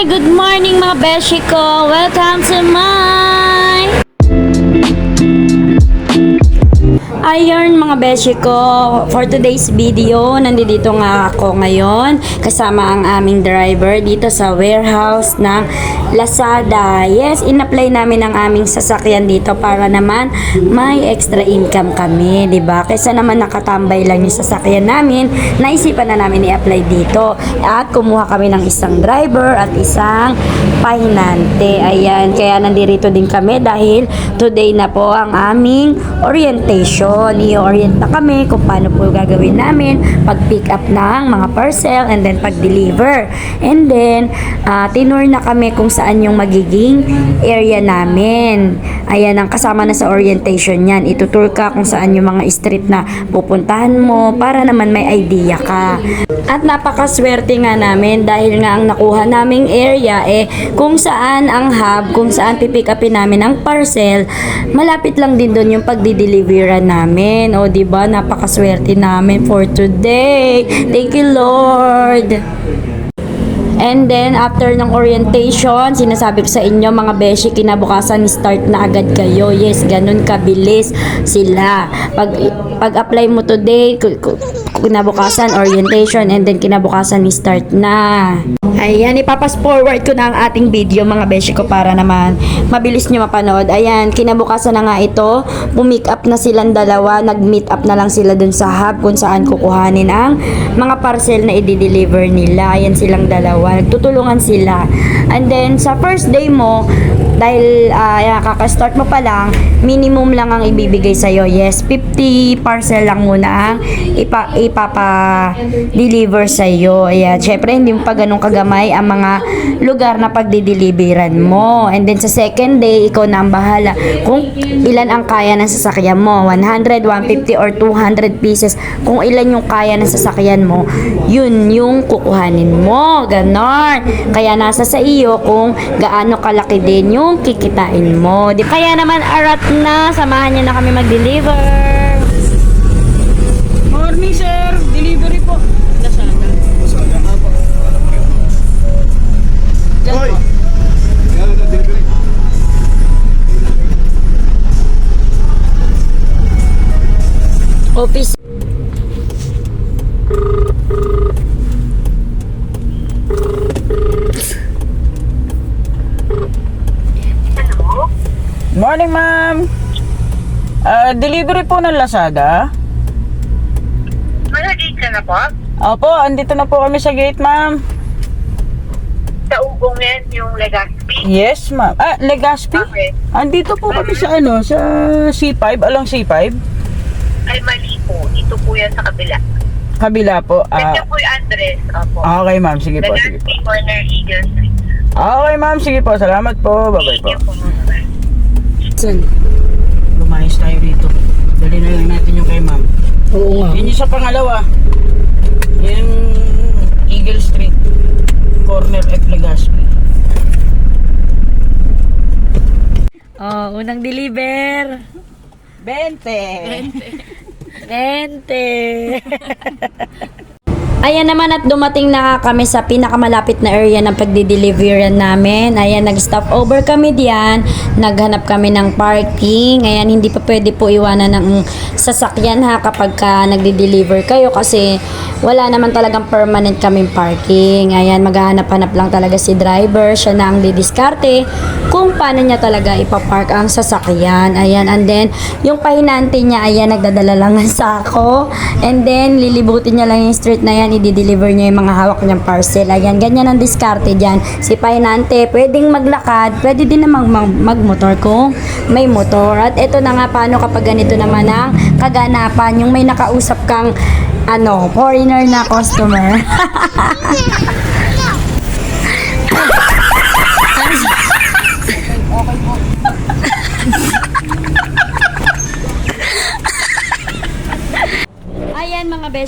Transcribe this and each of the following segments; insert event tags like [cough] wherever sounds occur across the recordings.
Hi! Good morning mga beshi ko! Welcome to my... Ayun mga beshi ko, for today's video, nandito nga ako ngayon kasama ang aming driver dito sa warehouse ng Lazada. Yes, in-apply namin ang aming sasakyan dito para naman may extra income kami, 'di ba? Kaysa naman nakatambay lang yung sasakyan namin, naisipan na namin i-apply dito. At kumuha kami ng isang driver at isang pahinante. Ayan, kaya nandito din kami dahil today na po ang aming orientation. I-orient na kami kung paano po gagawin namin pag-pick up ng mga parcel and then pag-deliver. And then, ah, tinur na kami kung saan yung magiging area namin. Ayan, ang kasama na sa orientation yan. Itutur ka kung saan yung mga street na pupuntahan mo para naman may idea ka. At napakaswerte nga namin dahil nga ang nakuha naming area eh kung saan ang hub, kung saan pipick upin namin ang parcel, malapit lang din doon yung pagdi-deliveran namin. O di ba napakaswerte namin for today. Thank you Lord. And then, after ng orientation, sinasabi ko sa inyo, mga beshi, kinabukasan, start na agad kayo. Yes, ganun kabilis sila. Pag, pag-apply mo today, kinabukasan, orientation, and then kinabukasan, start na. Ayan, ipapas forward ko na ang ating video, mga beshi ko, para naman mabilis nyo mapanood. Ayan, kinabukasan na nga ito, pumick up na silang dalawa, nag-meet up na lang sila dun sa hub kung saan kukuhanin ang mga parcel na i-deliver nila. Ayan silang dalawa, nagtutulungan sila. And then, sa first day mo, dahil uh, ayan, kaka-start mo pa lang, minimum lang ang ibibigay sa'yo. Yes, 50 parcel lang muna ang ipa, ipapa-deliver sa'yo. Ayan, syempre, hindi mo pa ganun kagamay ang mga lugar na pagdideliveran mo. And then, sa second day, ikaw na ang bahala kung ilan ang kaya ng sasakyan mo. 100, 150, or 200 pieces. Kung ilan yung kaya ng sasakyan mo, yun yung kukuhanin mo. Ganon. Kaya nasa sa iyo kung gaano kalaki din yung kikitain mo. Di kaya naman arat na, samahan niyo na kami mag-deliver. Morning, sir. Delivery po. Ah, delivery po ng Lazada. Malagay ka na po? Opo, andito na po kami sa gate, ma'am. Sa ugong yan, yung Legazpi? Yes, ma'am. Ah, Legazpi? Okay. Andito po kami sa ano, sa C5, along C5. Ay, mali po. Ito po yan sa kabila. Kabila po. Ah, po yung address. Opo. okay, ma'am. Sige po, sige po. Legazpi, corner Eagle Street. Okay, ma'am. Sige po. Salamat po. Bye-bye Thank po. you po. Saan? Dali na lang natin yung kay ma'am. Oo nga. Yan yung sa pangalawa. Yung Eagle Street. Corner F. Legazpi. Oh, unang deliver. 20. 20. [laughs] Ayan naman at dumating na kami sa pinakamalapit na area ng pagdi-deliveran namin. Ayan, nag-stop over kami diyan. Naghanap kami ng parking. Ayan, hindi pa pwede po iwanan ng sasakyan ha kapag ka nagdi-deliver kayo kasi wala naman talagang permanent kaming parking. Ayan, maghahanap-hanap lang talaga si driver. Siya na ang didiskarte kung paano niya talaga ipapark ang sasakyan. Ayan, and then yung pahinante niya, ayan, nagdadala lang [laughs] ng sako. And then, lilibutin niya lang yung street na yan, i-deliver niya yung mga hawak niyang parcel. Ayan, ganyan ang diskarte dyan. Si pahinante, pwedeng maglakad, pwede din namang mag- magmotor kung may motor. At ito na nga paano kapag ganito naman ang kaganapan, yung may nakausap kang ano, foreigner na customer. [laughs]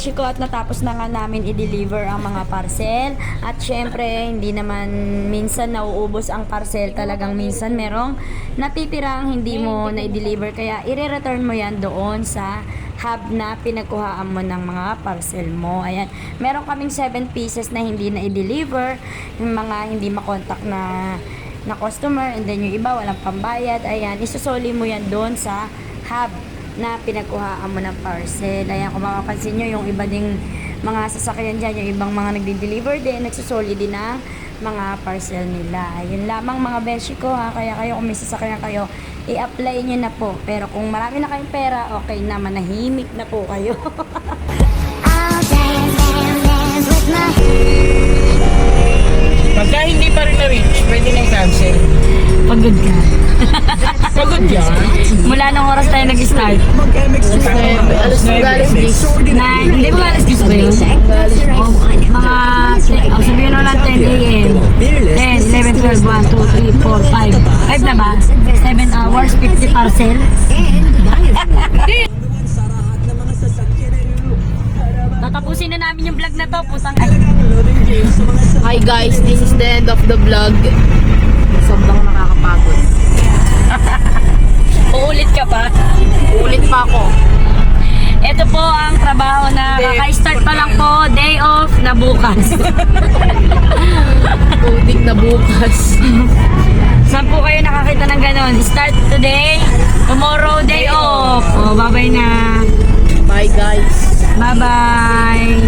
beshi ko at natapos na nga namin i-deliver ang mga parcel. At syempre, hindi naman minsan nauubos ang parcel. Talagang minsan merong natitirang hindi mo na i-deliver. Kaya i-return mo yan doon sa hub na pinagkuhaan mo ng mga parcel mo. Ayan. Meron kaming 7 pieces na hindi na i-deliver. Yung mga hindi makontak na na customer and then yung iba walang pambayad. Ayan. Isusoli mo yan doon sa hub na pinagkuhaan mo ng parcel. Ayan. Kung mapapansin nyo, yung iba ding mga sasakyan dyan, yung ibang mga nagdi-deliver din, nagsusoli din ng mga parcel nila. Ayun lamang mga beshi ko ha. Kaya kayo kung may sasakyan kayo, i-apply nyo na po. Pero kung marami na kayong pera, okay na, manahimik na po kayo. I'll dance, dance, dance with my Pagka hindi pa rin na-reach, pwede na i-cancel. Pagod ka. Pagod yan. Mula nung oras tayo nag-start. Alas na galing Nine, hindi ba alas 10 ba yun? Mga, oh, sabihin mo lang 10 a.m. 10, 11, 12, 1, 2, 3, 4, 5. 5 na ba? 7 hours, 50 parcel. Tatapusin na namin yung vlog na to, putang Hi guys, this is the end of the vlog. Sobrang nakakapagod. Uulit ka pa. Ulit pa ako. Ito po ang trabaho na kaka-start pa lang po, day off na bukas. [laughs] Coding na bukas. Saan po kayo nakakita ng ganon? Start today, tomorrow day off. O, bye-bye na. Bye guys. Bye-bye.